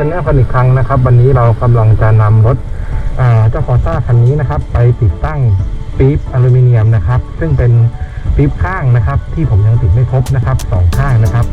เราแนลกันอีกครั้งนะครับ วันนี้เรากำลังจะนำรถเจ้าฟอร์ซ่าคันนี้นะครับ ไปติดตั้งปี๊บอลูมิเนียมนะครับ ซึ่งเป็นปี๊บข้างนะครับ ที่ผมยังติดไม่ครบนะครับสองข้างนะครับ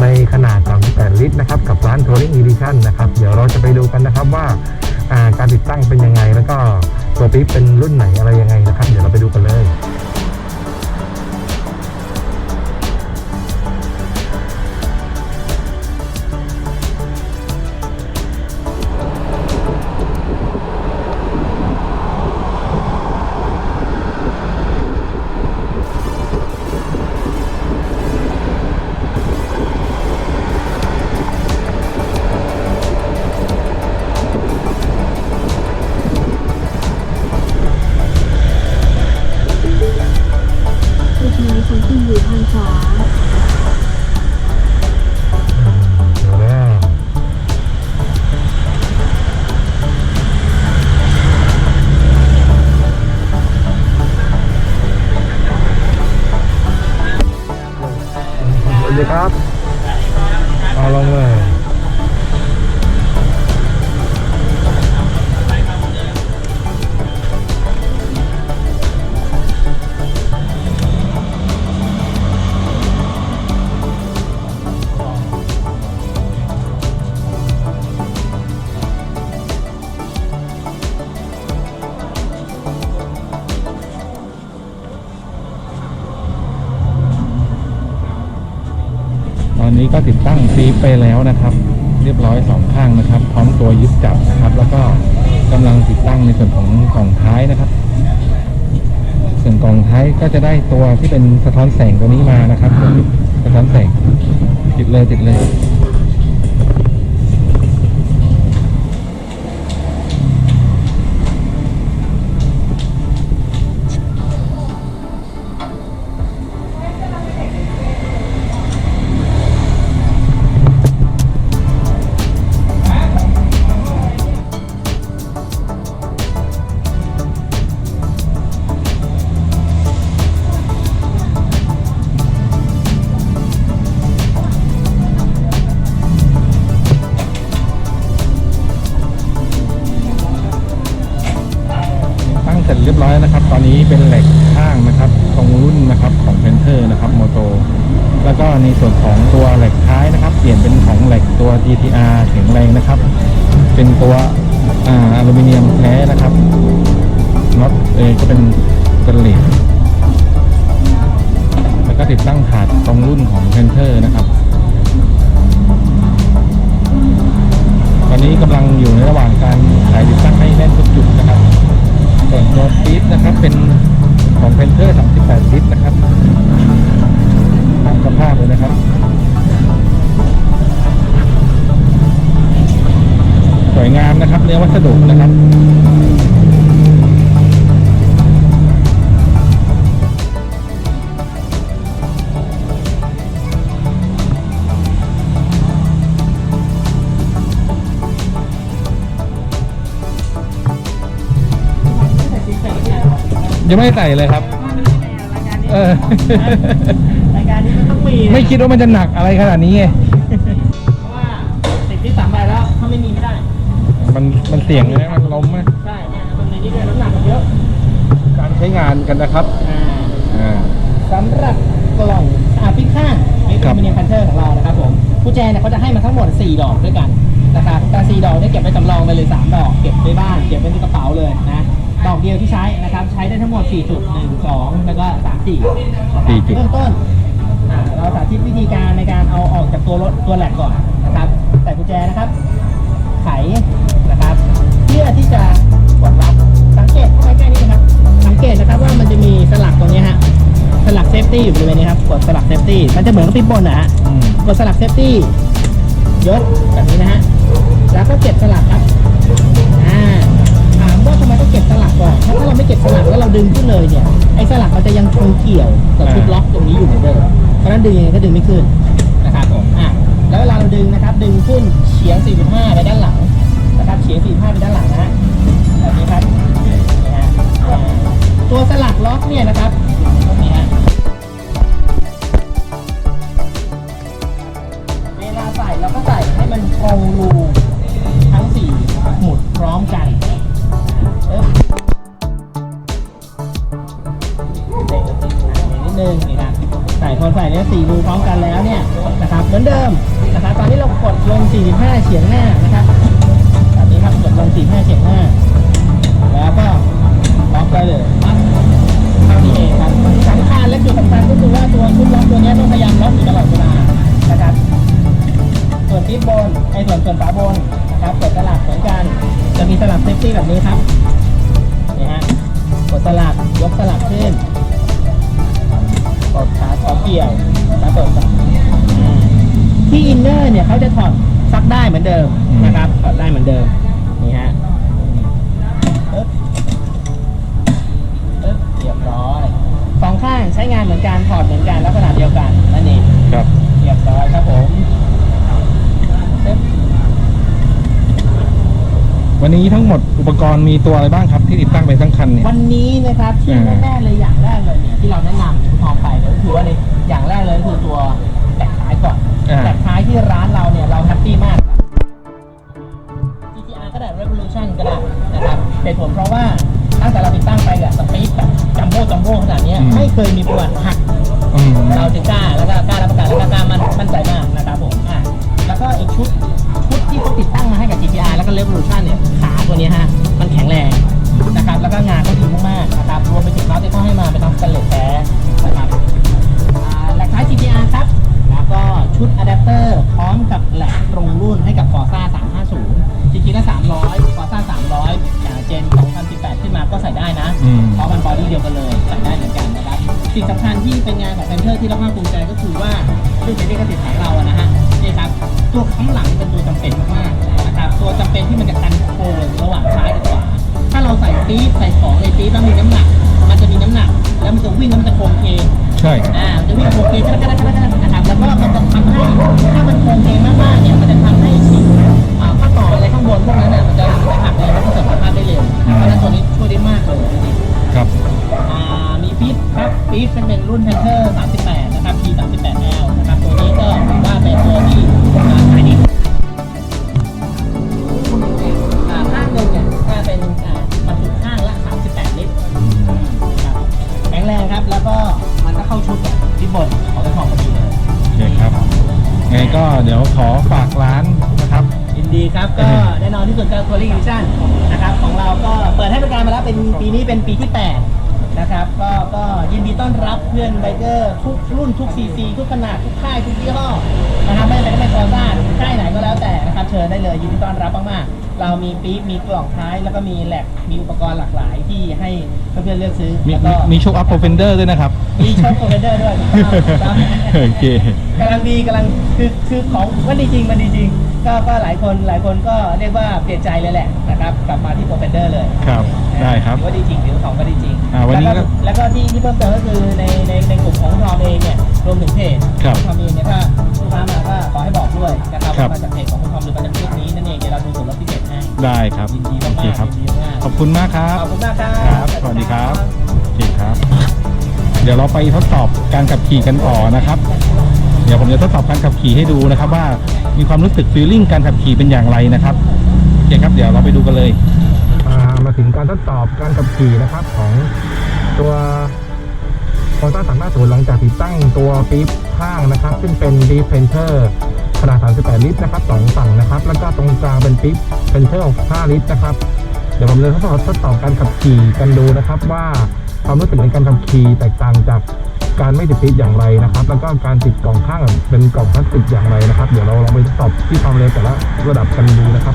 ในขนาด 38 ลิตรนะครับ กับร้าน Touring Edition นะครับ เดี๋ยวเราจะไปดูกันนะครับว่าการติดตั้งเป็นยังไง แล้วก็ตัวปี๊บเป็นรุ่นไหนอะไรยังไงนะครับ เดี๋ยวเราไปดูกันเลย ของคุณอยู่ทางขวา ไปแล้วนะครับ เรียบร้อยสองข้างนะครับ พร้อมตัวยึดจับนะครับ แล้วก็กำลังติดตั้งในส่วนของกล่องท้ายนะครับ ส่วนกล่องท้ายก็จะได้ตัวที่เป็นสะท้อนแสงตัวนี้มานะครับสะท้อนแสงติดเลยติดเลย ในส่วนของตัวเหล็กท้ายนะครับ เปลี่ยนเป็นของเหล็กตัว GTR แข็งแรงนะครับ เป็นตัวอลูมิเนียมแท้นะครับน็อตเองก็เป็นสแตนเลสแล้วก็ติดตั้งถาดตรงรุ่นของเพนเทอร์นะครับ ตอนนี้กำลังอยู่ในระหว่างการถ่ายติดตั้งให้แน่นทุกจุดนะครับส่วนตัวปี๊ดนะครับเป็นของเพนเทอร์38ลิตรนะครับ สภาพเลยนะครับสวยงามนะครับเนื้อวัสดุนะครับยังไม่ได้ใส่เลยครับ เออ รายการนี้มันต้องมีนะไม่คิดว่ามันจะหนักอะไรขนาดนี้ไง เพราะว่าติดที่สามใบแล้วถ้าไม่มีไม่ได้ มันมันเสี่ยงเลยนะมันล้มอะใช่เนี่ยมันในนี้ด้วยน้ำหนักมันเยอะการใช้งานกันนะครับ อ่าอ่า สำหรับกล่องอ่าพิกข้างนี่ครัเป็นบมินิคันเทอร์ของเรานะครับผมกุญแจเนี่ยเขาจะให้มาทั้งหมด 4 ดอกด้วยกันนะครับแต่4ดอกเนี่ยเก็บไปสำรองไปเลย 3 ดอก เก็บไว้บ้าน เก็บไว้ในกระเป๋าเลยนะ ดอกเดียวที่ใช้นะครับ ใช้ได้ทั้งหมด 4 จุด 1 2 แล้วก็3 4นะครับสี่จุด เริ่มต้นอ่า เราสาธิตวิธีการในการเอาออกจากตัวรถตัวแหลกก่อนนะครับใส่กุญแจนะครับ ไขนะครับ เพื่อที่จะกดรับสังเกตเข้าไปใกล้นี้นะครับ สังเกตนะครับว่ามันจะมีสลักตรงนี้ฮะสลักเซฟตี้อยู่บริเวณนี้ครับกดสลักเซฟตี้มันจะเหมือนกับปิ๊บบนนะฮะกดสลักเซฟตี้ยกแบบนี้นะฮะแล้วก็เก็บสลักครับอ่าถามว่าทำไมต้องเก็บสลักก่อนเพราะถ้าเราไม่เก็บสลักแล้วเราดึงขึ้นเลยเนี่ยไอ้สลักมันจะยังคงเกี่ยวกับชุดล็อกตรงนี้อยู่เหมือนเดิม เพราะฉะนั้นดึงยังไงก็ดึงไม่ขึ้นนะครับผมอะแล้วเวลาเราดึงนะครับ ดึงขึ้นเฉียง 45 ไปด้านหลังนะครับ เฉียง 45 ไปด้านหลังนะฮะ อนกันถอดเหมือนกันลักษณะเดียวกันนั่นเองครับเรียบร้อยครับผมปึ๊บวันนี้ทั้งหมดอุปกรณ์มีตัวอะไรบ้างครับที่ติดตั้งไปทั้งคันเนี่ยวันนี้นะครับที่อ่าแน่ๆเลยอย่างแรกเลยเนี่ยที่เราแนะนำคุณทองไปเนี่ยก็คือว่าในอย่างแรกเลยก็คือตัวแตกท้ายก่อนอ่าแตกท้ายที่ร้านเราเนี่ยเราแฮปปี้มาก GTR ก็ได้ Revolution ก็ได้นะครับเหตุผลเพราะว่าตั้งแต่เราติดตั้งไปกับสปีดแบบ จัมโบ้จัมโบ้ขนาดเนี้ยอืม ไม่เคยมีประวัติหัก อืม เราถึงกล้าแล้วก็กล้ารับประกันแล้วก็กล้ามันมั่นใจมากนะครับผมอะแล้วก็อีกชุดชุดที่เขาติดตั้งมาให้กับ GTR แล้วก็ Revolution เนี่ยขาตัวเนี้ยฮะมันแข็งแรงนะครับแล้วก็งานก็ดีมากๆนะครับรวมไปถึงเขาที่เขาให้มาเป็นทั้งสแตนเลสแท้นะครับอ่าแหลกท้าย GTR ครับแล้วก็ชุดอะแดปเตอร์พร้อมกับแหลกตรงรุ่นให้กับ Forza สิ่งสำคัญที่เป็นงานของแพนเทอร์ที่เราภาคภูมิใจก็คือว่าซึ่งเป็นลิขสิทธิ์ของเราอะนะฮะนี่ครับตัวข้างหลังเป็นตัวจำเป็นมากๆนะครับตัวจำเป็นที่มันจะกันโคงระหว่างซ้ายกับขวาถ้าเราใส่ปี๊บใส่ของในปี๊บแล้วมีน้ำหนัก มันจะมีน้ำหนัก แล้วมันจะวิ่งแล้วมันจะโค้งเคงใช่อ่ามันจะวิ่งโค้งเคงกระดกกระดกกระดกกระดกนะครับแล้วก็มันจะทำให้ถ้ามันโค้งเคงมากๆเนี่ยมันจะทำให้ ปีนี้เป็นปีที่แปด นะครับ ก็ก็ยินดีต้อนรับเพื่อนไบเกอร์ทุกรุ่นทุกซีซีทุกขนาดทุกค่ายทุกยี่ห้อนะครับไม่ว่าจะเป็นคอร์ซ่าค่ายไหนก็แล้วแต่นะครับเชิญได้เลยยินดีต้อนรับมากๆเรามีปี๊บมีกล่องท้ายแล้วก็มีแหลกมีอุปกรณ์หลากหลายที่ให้เพื่อนๆเลือกซื้อมีแล้วมีก็ มีโชว์อัพโปรเฟนเดอร์ด้วยนะครับ มีช็อปโปรเฟนเดอร์ด้วยครับโอเค กำลังดีกำลังคือคือของมันดีจริงมันดีจริง ก็ก็หลายคนหลายคนก็เรียกว่าเปลี่ยนใจเลยแหละนะครับกลับมาที่โปรเฟนเดอร์เลยครับได้ครับ ถือว่าดีจริงถือว่าของก็ดีจริงอ่าวันนี้ก็แล้วแล้วก็ที่ที่เพิ่มเติมก็คือในในในกลุ่มของทอมเองเนี่ยรวมถึงเพจครับทอมเองเนี่ยถ้าลูกค้ามาก็ขอให้บอกด้วยนะครับครับ ว่ามาจากเพจของคุณทอมหรือมาจากเพจนี้นั่นเองเดี๋ยวเราดูส่วนลดพิเศษให้ได้ครับยินดีโอมากเคครับๆยินดีมากขอบคุณมากครับขอบคุณมากครับครับสวัสดีครับโอเคครับ เดี๋ยวเราไปทดสอบการขับขี่กันต่อนะครับ เดี๋ยวผมจะทดสอบการขับขี่ให้ดูนะครับ ว่ามีความรู้สึกฟีลลิ่งการขับขี่เป็นอย่างไรนะครับโอเคครับ เดี๋ยวเราไปดูกันเลยมาถึงการทดสอบการขับขี่นะครับของ ตัวโ o ต้าสามารถศูนหลังจากติดตั้งตัวปี๊บข้างนะครับ ซึ่งเป็นดีเพนเทอร์ขนาด 38 ลิตรนะครับสองฝั่งนะครับ แล้วก็ตรงกลางเป็นปี๊บเพนเทอร์5ลิตรนะครับ เดี๋ยวผมจะทดสอบทดสอบการขับขี่กันดูนะครับ ว่าความรู้สึกในการขับขี่แตกต่างจากการไม่ติดปี๊บอย่างไรนะครับ แล้วก็การติดกล่องข้างเป็นกล่องพลาสติกอย่างไรนะครับ เดี๋ยวเราลองไปทดสอบที่ความเร็วแต่ละระดับกันดูนะครับ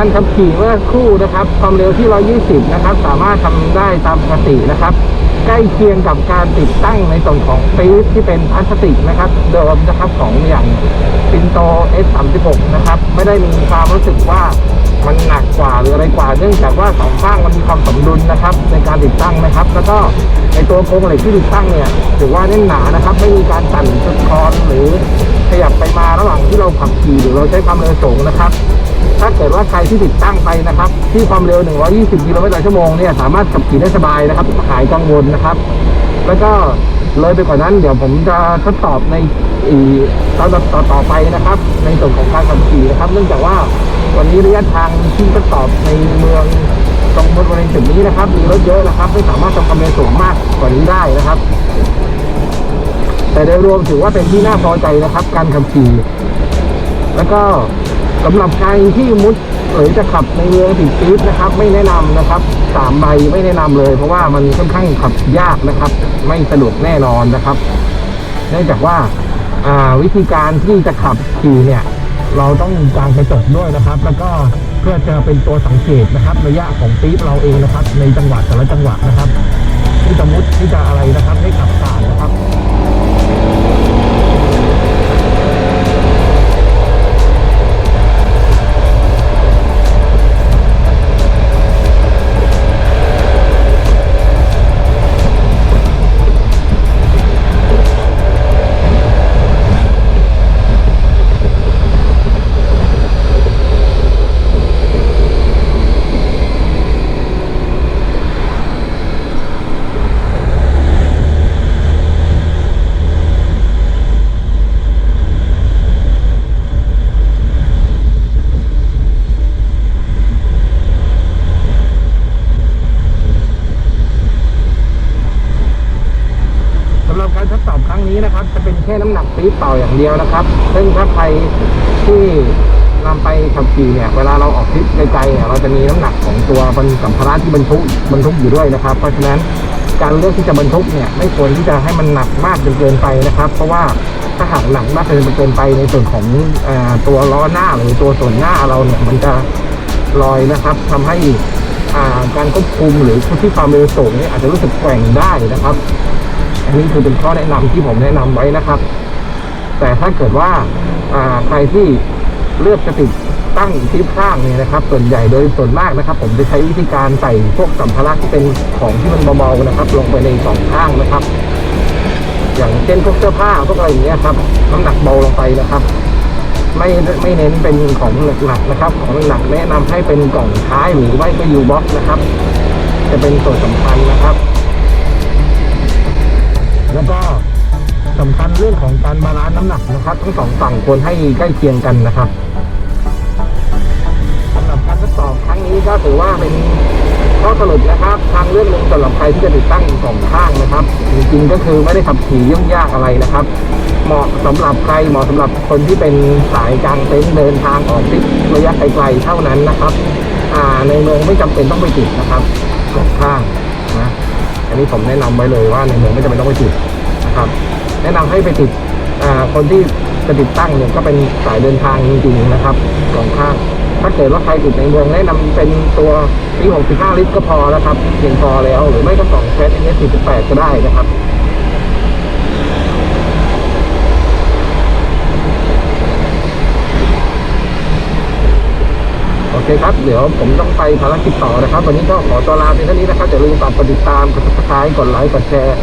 การขับขี่เมื่อคู่นะครับ ความเร็วที่ 120 นะครับ สามารถทำได้ตามปกตินะครับ ใกล้เคียงกับการติดตั้งในส่วนของปี๊บที่เป็นพลาสติกนะครับ เดิมนะครับของอย่างปินโต S36 นะครับ ไม่ได้มีความรู้สึกว่ามันหนักกว่าหรืออะไรกว่า เนื่องจากว่าสองข้างมันมีความสมดุลนะครับ ในการติดตั้งนะครับ แล้วก็ในตัวโครงเหล็กที่ติดตั้งเนี่ยถือว่าแน่นหนานะครับ ไม่มีการสั่นสะท้อนหรือขยับไปมาระหว่างที่เราขับขี่หรือเราใช้ความเร็วสูงนะครับ ถ้าเกิดว่าใครที่ติดตั้งไปนะครับ ที่ความเร็ว 120 กิโลเมตรต่อชั่วโมงเนี่ยสามารถขับขี่ได้สบายนะครับหายกังวลนะครับ แล้วก็เลยไปกว่านั้นเดี๋ยวผมจะทดสอบในอีตอนต่อต่อไปนะครับ ในส่วนของการขับขี่นะครับ เนื่องจากว่าวันนี้ระยะทางที่ทดสอบในเมืองตรงบริเวณจุดนี้นะครับ มีรถเยอะนะครับ ไม่สามารถทำความเร็วสูงมากกว่านี้ได้นะครับ แต่โดยรวมถือว่าเป็นที่น่าพอใจนะครับ การขับขี่แล้วก็ สำหรับใครที่มุดเอ๋ยจะขับในเมืองติดปี๊ดนะครับ ไม่แนะนำนะครับสามใบไม่แนะนำเลย เพราะว่ามันค่อนข้างขับยากนะครับ ไม่สะดวกแน่นอนนะครับ เนื่องจากว่าาวิธีการที่จะขับขี่เนี่ย เราต้องกางกระจกด้วยนะครับ แล้วก็เพื่อจะเป็นตัวสังเกตนะครับ ระยะของปี๊บเราเองนะครับ ในจังหวะแต่ละจังหวะนะครับ ที่จะมุดที่จะอะไรนะครับให้ขับผ่านนะครับ แค่น้ำหนักปี๊บเป่าอย่างเดียวนะครับ ซึ่งถ้าใครที่นำไปขับขี่เนี่ย เวลาเราออกทริปไกลๆเนี่ย เราจะมีน้ำหนักของตัวบรรสัมภาระที่บรรทุกบรรทุกอยู่ด้วยนะครับ เพราะฉะนั้นการเลือกที่จะบรรทุกเนี่ยไม่ควรที่จะให้มันหนักมากจนเกินไปนะครับ เพราะว่าถ้าหากหนักมากจนเกินไปในส่วนของอตัวล้อหน้าหรือตัวส่วนหน้าเราเนี่ยมันจะลอยนะครับทำให้การควบคุมหรือที่ความเร็วสูงเนี่ยอาจจะรู้สึกแกว่งได้นะครับ นี้คือเป็นข้อแนะนำที่ผมแนะนำไว้นะครับ แต่ถ้าเกิดว่าใครที่เลือกจะติดตั้งที่ข้างเนี่ยนะครับ ส่วนใหญ่โดยส่วนมากนะครับ ผมจะใช้วิธีการใส่พวกสัมภาระที่เป็นของที่มันเบาๆนะครับ ลงไปในสองข้างนะครับ อย่างเช่นพวกเสื้อผ้าพวกอะไรอย่างเงี้ยครับ น้ำหนักเบาลงไปนะครับ ไม่ไม่เน้นเป็นของหนักๆนะครับ ของหนักแนะนำให้เป็นกล่องท้ายหรือไม่ก็ยูบ็อกนะครับ จะเป็นส่วนสำคัญนะครับ แล้วก็สำคัญเรื่องของการบาลานซ์น้ำหนักนะครับ ทั้งสองฝั่งควรให้ใกล้เคียงกันนะครับสำหรับการทดสอบครั้งนี้ก็ถือว่าเป็นข้อสรุปนะครับ ทางเรื่องหนึ่งสำหรับใครที่จะติดตั้งสองข้างนะครับ จริงๆก็คือไม่ได้ขับขี่ยุ่งยากอะไรนะครับ เหมาะสำหรับใครเหมาะสำหรับคนที่เป็นสายกลางเต็นท์เดินทางออกทริประยะไกลๆเท่านั้นนะครับในเมืองไม่จำเป็นต้องไปติดนะครับสองข้าง อันนี้ผมแนะนำไว้เลยว่าในเมืองไม่จำเป็นต้องไปติดนะครับแนะนำให้ไปติดคนที่จะติดตั้งเนี่ยก็เป็นสายเดินทางจริงๆนะครับสองข้างถ้าเกิดว่าใครติดในเมืองแนะนำเป็นตัวที่65ลิตรก็พอนะครับเพียงพอแล้วหรือไม่ก็สองแฟสเอส48ก็ได้นะครับ เคครับ เดี๋ยวผมต้องไปภารกิจต่อนะครับ วันนี้ก็ขอตัวลาเพียงเท่านี้นะครับอย่าลืมฝากกดติดตามกดติดตามกดไลค์กดแชร์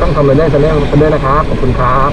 ต้องทำอะไรได้แสดงกันด้วยนะครับขอบคุณครับ